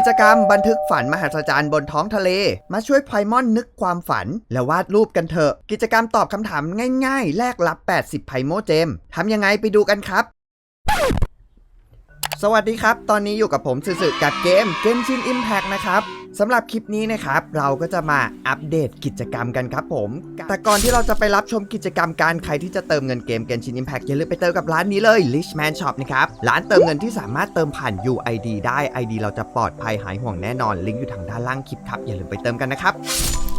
กิจกรรมบันทึกฝันมหัศจรรย์บนท้องทะเล มาช่วยไพมอนนึกความฝัน และวาดรูปกันเถอะ กิจกรรมตอบคำถามง่ายๆ แลกรับ 80 ไพโมเจมทำยังไงไปดูกันครับ สวัสดีครับ ตอนนี้อยู่กับผมสื่อๆกับเกมเกมชิน Impact นะครับ สำหรับคลิปนี้นะครับเราก็จะมาอัปเดตกิจกรรมกันครับผม แต่ก่อนที่เราจะไปรับชมกิจกรรมการใครที่จะเติมเงินเกม Genshin Impact อย่าลืมไปเติมกับร้านนี้เลย Richman Shop นะครับ ร้านเติมเงินที่สามารถเติมผ่าน UID ได้ ID เราจะปลอดภัยหายห่วงแน่นอน ลิงก์อยู่ทางด้านล่างคลิปครับอย่าลืมไปเติมกันนะครับ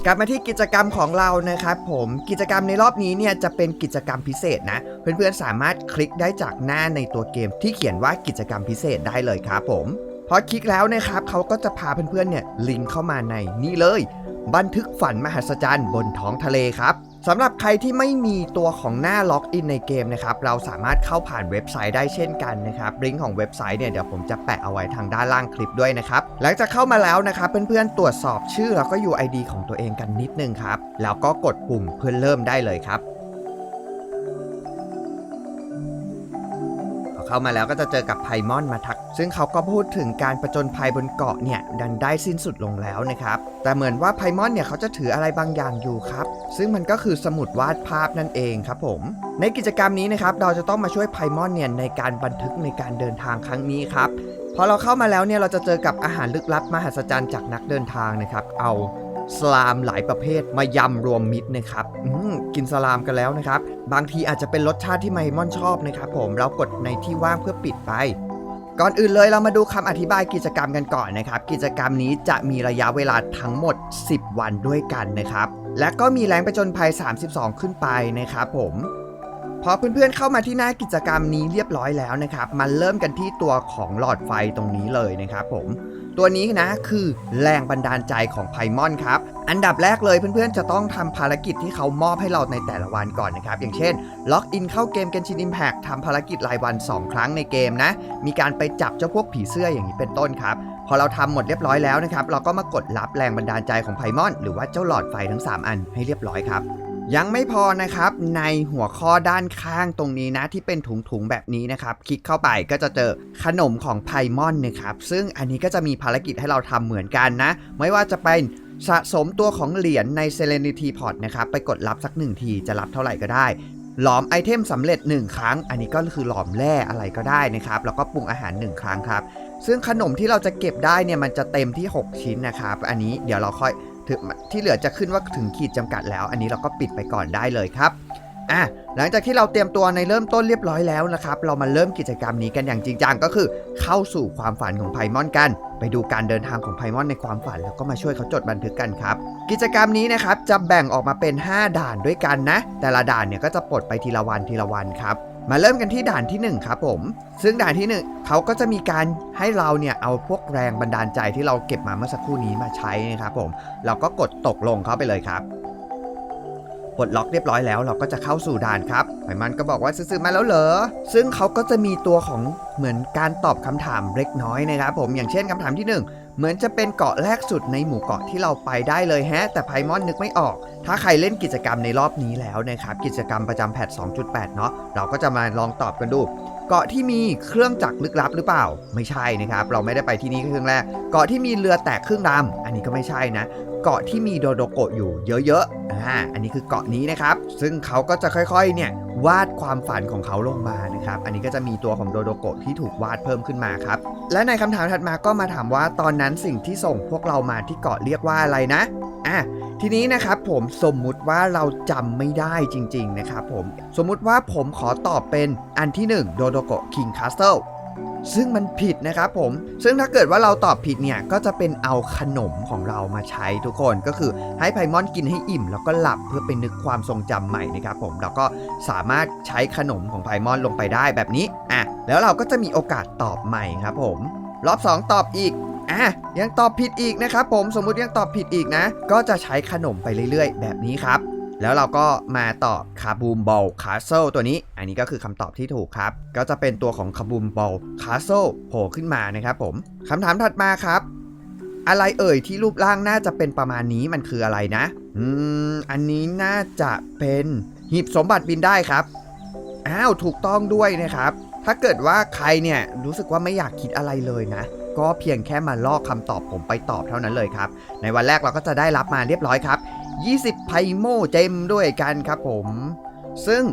กลับมาที่กิจกรรมของเรานะครับผมกิจกรรมในรอบนี้เนี่ยจะเป็นกิจกรรมพิเศษนะเพื่อนๆสามารถคลิกได้จากหน้าในตัวเกมที่เขียนว่ากิจกรรมพิเศษได้เลยครับผม พอคลิกแล้วนะครับเขาก็จะพาเพื่อนๆเนี่ยลิงก์เข้ามาในนี่เลย บันทึกฝันมหัศจรรย์บนท้องทะเลครับสำหรับใครที่ไม่มีตัวของหน้าล็อกอินในเกมนะครับเราสามารถเข้าผ่านเว็บไซต์ได้เช่นกันนะครับลิงก์ของเว็บไซต์เนี่ยเดี๋ยวผมจะแปะเอาไว้ทางด้านล่างคลิปด้วยนะครับหลังจากเข้ามาแล้วนะครับเพื่อนๆตรวจสอบชื่อแล้วก็ UID ของตัวเองกันนิดนึงครับแล้วก็กดปุ่มเพื่อเริ่มได้เลยครับ เข้ามาแล้วก็จะเจอกับไพมอนมาทัก ซึ่งเขาก็พูดถึงการประจนภัยบนเกาะเนี่ยดันได้สิ้นสุดลงแล้วนะครับ แต่เหมือนว่าไพมอนเนี่ยเขาจะถืออะไรบางอย่างอยู่ครับ ซึ่งมันก็คือสมุดวาดภาพนั่นเองครับผม ในกิจกรรมนี้นะครับเราจะต้องมาช่วยไพมอนเนี่ยในการบันทึกในการเดินทางครั้งนี้ครับพอเราเข้ามาแล้วเนี่ยเราจะเจอกับอาหารลึกลับมหัศจรรย์จากนักเดินทางนะครับ เอา สลามหลายประเภทมายำรวมมิตรนะครับกินสลามกันแล้วนะครับ บางทีอาจจะเป็นรสชาติที่ไมมอนชอบนะครับผมเรากดในที่ว่างเพื่อปิดไป ก่อนอื่นเลยเรามาดูคำอธิบายกิจกรรมกันก่อนนะครับ กิจกรรมนี้จะมีระยะเวลาทั้งหมด 10 วันด้วยกันนะครับ และก็มีแรงประจนภัย 32 ขึ้นไปนะครับผม พอเพื่อนๆเข้ามาที่หน้ากิจกรรมนี้เรียบร้อยแล้วนะครับมาเริ่มกันที่ตัวของหลอดไฟตรงนี้เลยนะครับผม ตัวนี้นะคือแรงบันดาลใจของไพมอนครับ อันดับแรกเลยเพื่อนๆ จะต้องทำภารกิจที่เขามอบให้เราในแต่ละวันก่อนนะครับ อย่างเช่น ล็อกอินเข้าเกม Genshin Impact ทำภารกิจรายวัน 2 ครั้งในเกมนะ มีการไปจับเจ้าพวกผีเสื้ออย่างนี้เป็นต้นครับพอเราทำหมดเรียบร้อยแล้วนะครับ เราก็มากดรับแรงบันดาลใจของไพมอน หรือว่าเจ้าหลอดไฟทั้ง 3 อันให้เรียบร้อยครับ ยังไม่พอนะครับในหัวข้อด้านข้างตรงนี้นะที่เป็นถุงๆแบบนี้นะครับ คลิกเข้าไปก็จะเจอขนมของไพมอนนะครับ ซึ่งอันนี้ก็จะมีภารกิจให้เราทำเหมือนกันนะ ไม่ว่าจะเป็นสะสมตัวของเหรียญใน Serenity Pot นะครับ ไปกดรับสักหนึ่งทีจะรับเท่าไหร่ก็ได้ หลอมไอเทมสำเร็จ 1 ครั้ง อันนี้ก็คือหลอมแร่อะไรก็ได้นะครับ แล้วก็ปรุงอาหาร 1 ครั้งครับ ซึ่งขนมที่เราจะเก็บได้เนี่ยมันจะเต็มที่ 6 ชิ้นนะครับ อันนี้เดี๋ยวเราค่อย ที่เหลือจะขึ้นว่าถึงขีดจำกัดแล้ว อันนี้เราก็ปิดไปก่อนได้เลยครับอะหลังจากที่เราเตรียมตัวในเริ่มต้นเรียบร้อยแล้วนะครับ เรามาเริ่มกิจกรรมนี้กันอย่างจริงจังก็คือ เข้าสู่ความฝันของไพมอนกัน ไปดูการเดินทางของไพมอนในความฝัน แล้วก็มาช่วยเขาจดบันทึกกันครับ กิจกรรมนี้นะครับจะแบ่งออกมาเป็น 5 ด่านด้วยกันนะ แต่ละด่านเนี่ยก็จะปลดไปทีละวันทีละวันครับ มาเริ่มกันที่ด่านที่ 1 ครับผม ซึ่งด่านที่ 1เขาก็จะมีการให้เราเนี่ยเอาพวกแรงบันดาลใจที่เราเก็บมาเมื่อสักครู่นี้มาใช้นะครับผม เราก็กดตกลงเข้าไปเลยครับปลดล็อกเรียบร้อยแล้วเราก็จะเข้าสู่ด่านครับไขมันก็บอกว่าซื้อมาแล้วเหรอ ซึ่งเขาก็จะมีตัวของเหมือนการตอบคำถามเล็กน้อยนะครับผม อย่างเช่นคำถามที่ 1 เหมือนจะเป็นเกาะแรกสุดในหมู่เกาะที่เราไปได้เลยแฮะ แต่ไพมอนนึกไม่ออก ถ้าใครเล่นกิจกรรมในรอบนี้แล้วนะครับ กิจกรรมประจำแพท2.8 เนาะเราก็จะมาลองตอบกันดู เกาะที่มีเครื่องจักรลึกลับหรือเปล่า ไม่ใช่นะครับ เราไม่ได้ไปที่นี่เครื่องแรก เกาะที่มีเรือแตกครึ่งลำอันนี้ก็ไม่ใช่นะ เกาะที่มีโดโดโกะอยู่เยอะๆอ่าอันนี้คือเกาะนี้นะครับ ซึ่งเขาก็จะค่อยๆ เนี่ยวาดความฝันของเขาลงมานะครับ อันนี้ก็จะมีตัวของโดโดโกะที่ถูกวาดเพิ่มขึ้นมาครับ และในคำถามถัดมาก็มาถามว่าตอนนั้นสิ่งที่ส่งพวกเรามาที่เกาะเรียกว่าอะไรนะอะทีนี้นะครับผมสมมุติว่าเราจำไม่ได้จริง ๆ นะครับผมสมมุติว่าผมขอตอบเป็นอันที่ 1 โดโดโกะคิงคาสเซิล ซึ่งมันผิดนะครับผม ซึ่งถ้าเกิดว่าเราตอบผิดเนี่ย ก็จะเป็นเอาขนมของเรามาใช้ทุกคน ก็คือให้ไพมอนกินให้อิ่ม แล้วก็หลับเพื่อไปนึกความทรงจำใหม่นะครับผม แล้วก็สามารถใช้ขนมของไพมอนลงไปได้แบบนี้ อะ แล้วเราก็จะมีโอกาสตอบใหม่ครับผม รอบ 2 ตอบอีกอะยังตอบผิดอีกนะครับผม สมมุติยังตอบผิดอีกนะ ก็จะใช้ขนมไปเรื่อย ๆ แบบนี้ครับ แล้วเราก็มาตอบคาบูมบอลคาสเซิลตัวนี้ อันนี้ก็คือคำตอบที่ถูกครับ ก็จะเป็นตัวของคาบูมบอลคาสเซิลโผล่ขึ้นมานะครับผมคำถามถัดมาครับ อะไรเอ่ยที่รูปร่างน่าจะเป็นประมาณนี้มันคืออะไรนะ อืม อันนี้น่าจะเป็นหีบสมบัติบินได้ครับ อ้าว ถูกต้องด้วยนะครับ ถ้าเกิดว่าใครเนี่ยรู้สึกว่าไม่อยากคิดอะไรเลยนะกก็เพียงแค่มาลอกคำตอบผมไปตอบเท่านั้นเลยครับ ในวันแรกเราก็จะได้รับมาเรียบร้อยครับ 20 ไพโมเจมด้วยกันครับผม ซึ่ง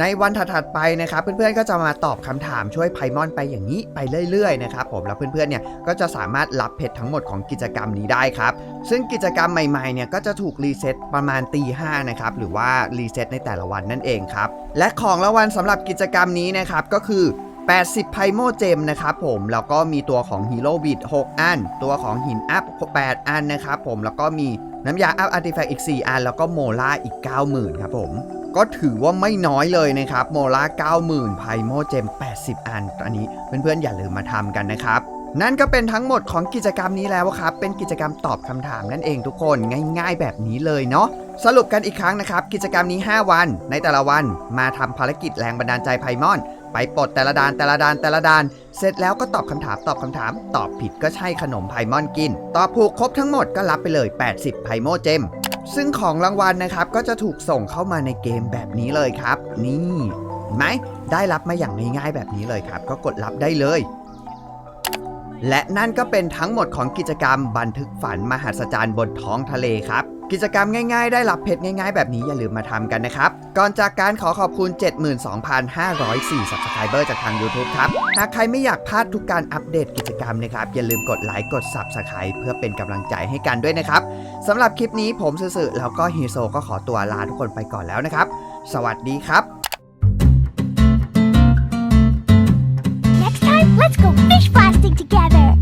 ในวันถัดๆไปนะครับ เพื่อนๆก็จะมาตอบคำถามช่วยไพมอนไปอย่างนี้ไปเรื่อยๆนะครับผมแล้วเพื่อนๆเนี่ยก็จะสามารถรับเพชรทั้งหมดของกิจกรรมนี้ได้ครับ ซึ่งกิจกรรมใหม่ๆเนี่ยก็จะถูกรีเซ็ตประมาณตีห้านะครับหรือว่ารีเซ็ตในแต่ละวันนั่นเองครับ และของรางวัลสำหรับกิจกรรมนี้นะครับก็คือ 80 ไพโมเจมนะครับผม แล้วก็มีตัวของฮีโร่บิด6 อัน ตัวของหินอัพ 8 อันนะครับผม แล้วก็มีน้ำยาอัพอาร์ติแฟกต์อีก 4 อัน แล้วก็โมล่าอีก 90,000 ครับผม ก็ถือว่าไม่น้อยเลยนะครับ โมล่า 90,000 ไพโมเจม 80 อัน อันนี้เพื่อนๆ อย่าลืมมาทำกันนะครับนั่นก็เป็นทั้งหมดของกิจกรรมนี้แล้วครับ เป็นกิจกรรมตอบคำถามนั่นเองทุกคนง่าย ๆ แบบนี้เลยเนาะ สรุปกันอีกครั้งนะครับ กิจกรรมนี้ 5 วัน ในแต่ละวันมาทำภารกิจแรงบันดาลใจไพมอน ไปปลดแต่ละดานแต่ละดานแต่ละดาน เสร็จแล้วก็ตอบคำถามตอบคำถาม ตอบผิดก็ใช่ขนมไพมอนกิน ตอบถูกครบทั้งหมดก็รับไปเลย 80 ไพโมเจม ซึ่งของรางวัลนะครับ ก็จะถูกส่งเข้ามาในเกมแบบนี้เลยครับ นี่เห็นไหมได้รับมาอย่างง่ายๆแบบนี้เลยครับ ก็กดรับได้เลยและนั่นก็เป็นทั้งหมดของกิจกรรมบันทึกฝันมหัศจรรย์บนท้องทะเลครับ กิจกรรมง่ายๆ ได้รับเพชรง่ายๆ แบบนี้อย่าลืมมาทำกันนะครับ ก่อนจากการขอขอบคุณ 72,504 Subscriber จากทาง YouTube ครับ หากใครไม่อยากพลาดทุกการอัปเดตกิจกรรมนะครับ อย่าลืมกดไลค์กด Subscribe เพื่อเป็นกำลังใจให้กันด้วยนะครับสำหรับคลิปนี้ผมสื่อแล้วก็ฮีโซก็ขอตัวลาทุกคนไปก่อนแล้วนะครับ สวัสดีครับ Next time, let's go fish blasting together.